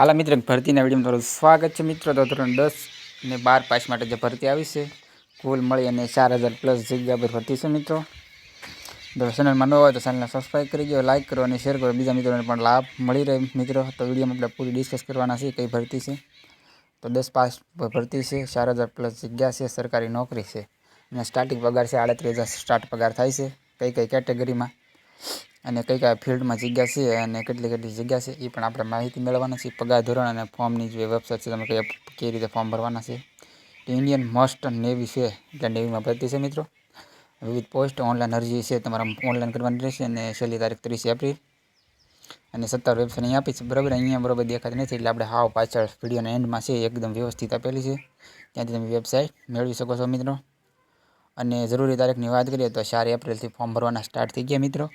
વાલા મિત્ર, ભરતીના વિડીયોમાં તમારું સ્વાગત છે મિત્રો. તો ધોરણ દસ અને બાર પાસ માટે જે ભરતી આવી છે, કુલ મળી અને ચાર હજાર પ્લસ જગ્યા પર ભરતી છે મિત્રો. તો ચેનલમાં ન હોય તો ચેનલને સબસ્ક્રાઈબ કરી દો લાઇક કરો અને શેર કરો. બીજા મિત્રોને પણ લાભ મળી રહે મિત્રો. તો વિડીયોમાં આપણે પૂરી ડિસ્કસ કરવાના છે કઈ ભરતી છે. તો દસ પાસ ભરતી છે, ચાર હજાર પ્લસ જગ્યા છે, સરકારી નોકરી છે. અને સ્ટાર્ટિંગ પગાર છે, આડત્રીસ હજાર સ્ટાર્ટ પગાર થાય છે કઈ કઈ કેટેગરીમાં અને કઈ કઈ ફિલ્ડમાં જગ્યા છે અને કેટલી કેટલી જગ્યા છે, એ પણ આપણે માહિતી મેળવવાના છે પગાર ધોરણ અને ફોર્મની જે વેબસાઇટ છે, તમે કઈ કઈ રીતે ફોર્મ ભરવાના છે. ઇન્ડિયન મોસ્ટ નેવી છે, એટલે નેવીમાં ભરતી છે મિત્રો. વિવિધ પોસ્ટ, ઓનલાઈન અરજી છે, તમારા ઓનલાઈન કરવાની રહેશે અને છેલ્લી તારીખ ત્રીસ એપ્રિલ. અને સત્તર વેબસાઇટ અહીં આપી છે, બરાબર? અહીંયા બરાબર દેખાતી નથી, એટલે આપણે હાવ પાછળ વિડીયોના એન્ડમાં છે, એકદમ વ્યવસ્થિત આપેલી છે. ત્યાંથી તમે વેબસાઇટ મેળવી શકો છો મિત્રો. અને જરૂરી તારીખની વાત કરીએ તો ચાર એપ્રિલથી ફોર્મ ભરવાના સ્ટાર્ટ થઈ ગયા મિત્રો.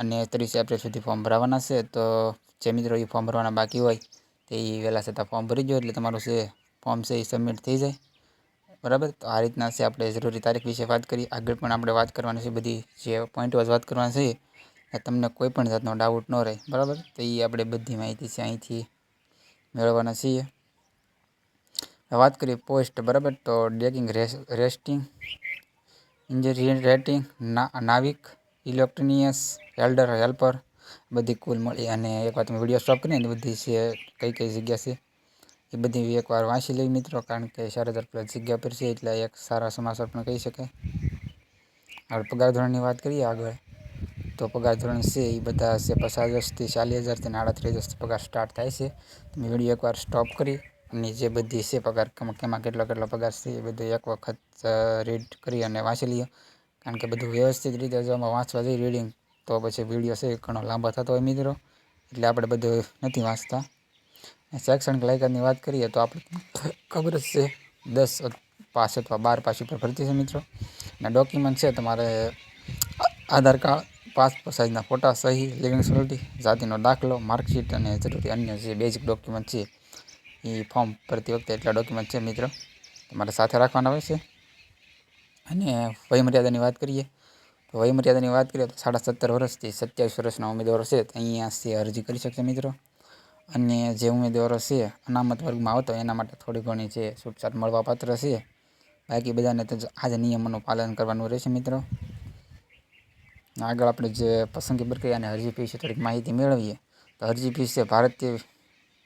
અને ત્રીસ એપ્રિલ સુધી ફોર્મ ભરવાના છે. તો જે મિત્રો એ ફોર્મ ભરવાના બાકી હોય, તે એ વહેલા છતાં ફોર્મ ભરી દો એટલે તમારું જે ફોર્મ છે એ સબમિટ થઈ જાય. બરાબર? તો આ રીતના છે આપણે જરૂરી તારીખ વિશે વાત કરી. આગળ પણ આપણે વાત કરવાની છે. બધી જે પોઈન્ટ વાઇઝ વાત કરવાની છે તમને કોઈ પણ જાતનો ડાઉટ ન રહે. બરાબર? તો એ આપણે બધી માહિતી છે અહીંથી મેળવવાના છીએ. વાત કરીએ પોસ્ટ બરાબર? તો ડેકિંગ રેસ્ટિંગ ઇન્જિનિયરિંગ રેટિંગ નાવિક ઇલેક્ટ્રોનિયસ એલ્ડર હેલ્પર બધી કુલ મળી અને એકવાર તમે વીડિયો સ્ટોપ કરીને બધી છે, કઈ કઈ જગ્યા છે, એ બધી એકવાર વાંચી લઈ મિત્રો, કારણ કે ચાર હજાર પ્લસ જગ્યા પર છે, એટલે એક સારા સમાચાર પણ કહી શકાય. હવે પગાર ધોરણની વાત કરીએ આગળ, તો પગાર ધોરણ છે, એ બધા છે પચાસ હજારથી ચાલીસ હજારથી આડત્રીસ હજારથી પગાર સ્ટાર્ટ થાય છે. તમે વીડિયો એકવાર સ્ટોપ કરી અને જે બધી છે પગાર કેમાં કેટલો કેટલો પગાર છે એ બધું એક વખત રીડ કરી અને વાંચી લઈએ કારણ કે બધું વ્યવસ્થિત રીતે જો આમાં વાંચવા જઈએ રીડિંગ તો પછી વીડિયો છે ઘણો લાંબો થતો હોય મિત્રો. એટલે આપણે બધું નથી વાંચતા. શૈક્ષણિક લાયકાતની વાત કરીએ તો આપણે ખબર જ છે, દસ પાસ અથવા બાર પાસ ઉપર ભરતી છે મિત્રો. અને ડોક્યુમેન્ટ છે તમારે આધાર કાર્ડ પાસપોર્ટ સાઇઝના ફોટા સહી લિવિંગ સર્ટિ જાતિનો દાખલો માર્કશીટ અને જરૂરી અન્ય જે બેઝિક ડોક્યુમેન્ટ છે એ ફોર્મ ભરતી વખતે એટલા ડોક્યુમેન્ટ છે મિત્રો. તમારે સાથે રાખવાના હોય છે. અને વયમર્યાદાની વાત કરીએ, તો વયમર્યાદાની વાત કરીએ તો સાડા સત્તર વર્ષથી સત્યાવીસ વર્ષના ઉમેદવારો છે અહીંયાથી અરજી કરી શકશે મિત્રો. અને જે ઉમેદવારો છે અનામત વર્ગમાં આવતો એના માટે થોડી ઘણી છે છૂટછાટ મળવાપાત્ર છે. બાકી બધાને તો આજે નિયમોનું પાલન કરવાનું રહેશે મિત્રો. આગળ આપણે જે પસંદગી પ્રક્રિયા અને અરજી ફી છે થોડીક માહિતી મેળવીએ, તો અરજી ફી છે ભારતીય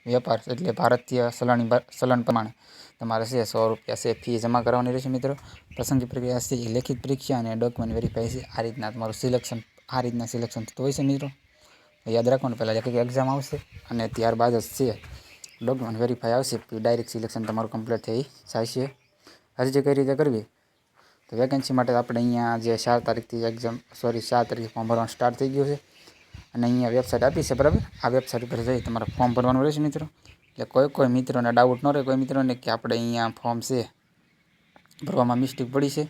વેપાર એટલે ભારતીય ચલણી ચલણ પ્રમાણે તમારે છે સો રૂપિયા છે ફી જમા કરવાની રહેશે મિત્રો. પસંદગી પ્રક્રિયા છે એ લેખિત પરીક્ષા અને ડોક્યુમેન્ટ વેરીફાઈ છે. આ રીતના તમારું સિલેક્શન આ રીતના સિલેક્શન થતું હોય છે મિત્રો. યાદ રાખવાનું, પહેલાં એક એક્ઝામ આવશે અને ત્યારબાદ જ છે ડોક્યુમેન્ટ વેરીફાઈ આવશે ડાયરેક્ટ સિલેક્શન તમારું કમ્પ્લીટ થઈ જાય છે અરજી કઈ રીતે કરવી? તો વેકેન્સી માટે આપણે અહીંયા જે ચાર તારીખથી એક્ઝામ સોરી ચાર તારીખથી ફોર્મ ભરવાનું સ્ટાર્ટ થઈ ગયું છે. અને અહીંયા વેબસાઇટ આપી છે, બરાબર? આ વેબસાઇટ ઉપર જઈ તમારે ફોર્મ ભરવાનું રહેશે મિત્રો. એટલે કોઈ કોઈ મિત્રોને ડાઉટ ન રહે, કોઈ મિત્રોને કે આપણે અહીંયા ફોર્મ છે, ભરવામાં મિસ્ટેક પડી છે,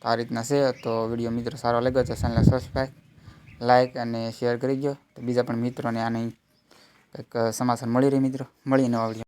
તો આ રીતના છે. તો વીડિયો મિત્રો સારો લાગ્યો તો ચેનલને સબસ્ક્રાઈબ લાઇક અને શેર કરી દો તો બીજા પણ મિત્રોને આની કંઈક સમાચાર મળી રહે મિત્રો. મળીને નવા